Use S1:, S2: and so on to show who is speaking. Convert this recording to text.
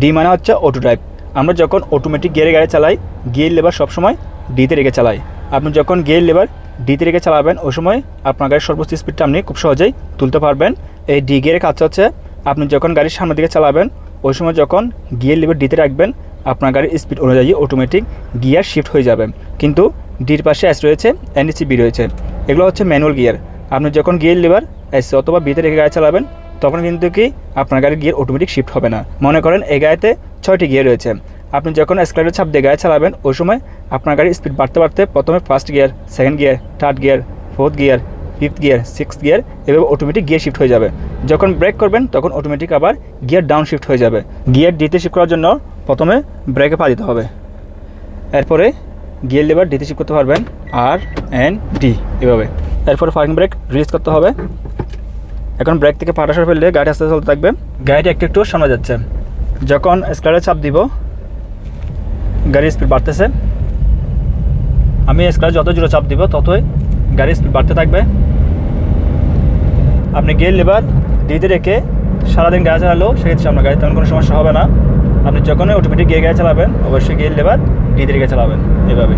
S1: D মানে হচ্ছে auto drive আমরা যখন অটোমেটিক গিয়ারে গাড়ি চালাই গিয়ার লেবার সবসময় ডিতে রেখে চালাই। আপনি যখন গিয়ার লেবার ডিতে রেখে চালাবেন, ওই সময় আপনার গাড়ির সর্বোচ্চ স্পিডটা আপনি খুব সহজেই তুলতে পারবেন। এই ডি গিয়ারের কাজ হচ্ছে, আপনি যখন গাড়ির সামনের দিকে চালাবেন, ওই সময় যখন গিয়ার লেবার ডিতে রাখবেন, আপনার গাড়ির স্পিড অনুযায়ী অটোমেটিক গিয়ার শিফট হয়ে যাবে। কিন্তু ডির পাশে এস রয়েছে এনডিসি বি রয়েছে। এগুলো হচ্ছে ম্যানুয়াল গিয়ার আপনি যখন গিয়ার লেবার এস অথবা বিতে রেখে গাড়ি চালাবেন তখন কিন্তু কি আপনার গাড়ির গিয়ার অটোমেটিক শিফট হবে না। মনে করেন এই গাড়িতে ছয়টি গিয়ার রয়েছে। আপনি যখন স্ক্লাইডের ছাপ দিয়ে গাড়ি চালাবেন, ওই সময় আপনার গাড়ির স্পিড বাড়তে বাড়তে প্রথমে first gear second gear third gear fourth gear fifth gear six gear এভাবে অটোমেটিক গিয়ার শিফট হয়ে যাবে। যখন ব্রেক করবেন, তখন অটোমেটিক আবার গিয়ার ডাউন শিফট হয়ে যাবে। গিয়ার ডিতে শিফট করার জন্য প্রথমে ব্রেকে পা দিতে হবে। এরপরে গিয়ার লেবার ডিতে শিফট করতে পারবেন আর এন ডি এভাবে। এরপরে পার্কিং ব্রেক রিলিজ করতে হবে। এখন ব্রেক থেকে পাটা সরে ফেললে গাড়ি আস্তে চলতে থাকবে। গাড়িটা একটু একটু সামনে যাচ্ছে। যখন স্ক্লারে চাপ দিব গাড়ির স্পিড বাড়তেছে। আমি স্ক্লারে যত জোরে চাপ দিব ততই গাড়ির স্পিড বাড়তে থাকবে। আপনি গিয়ার লেবার দিতে রেখে সারাদিন গাড়ি চালালেও সেক্ষেত্রে আপনার গাড়ি তেমন কোনো সমস্যা হবে না। আপনি যখনই অটোমেটিক গিয়ে গাড়ি চালাবেন অবশ্যই গিয়ার লেবার দিতে রেখে চালাবেন এভাবে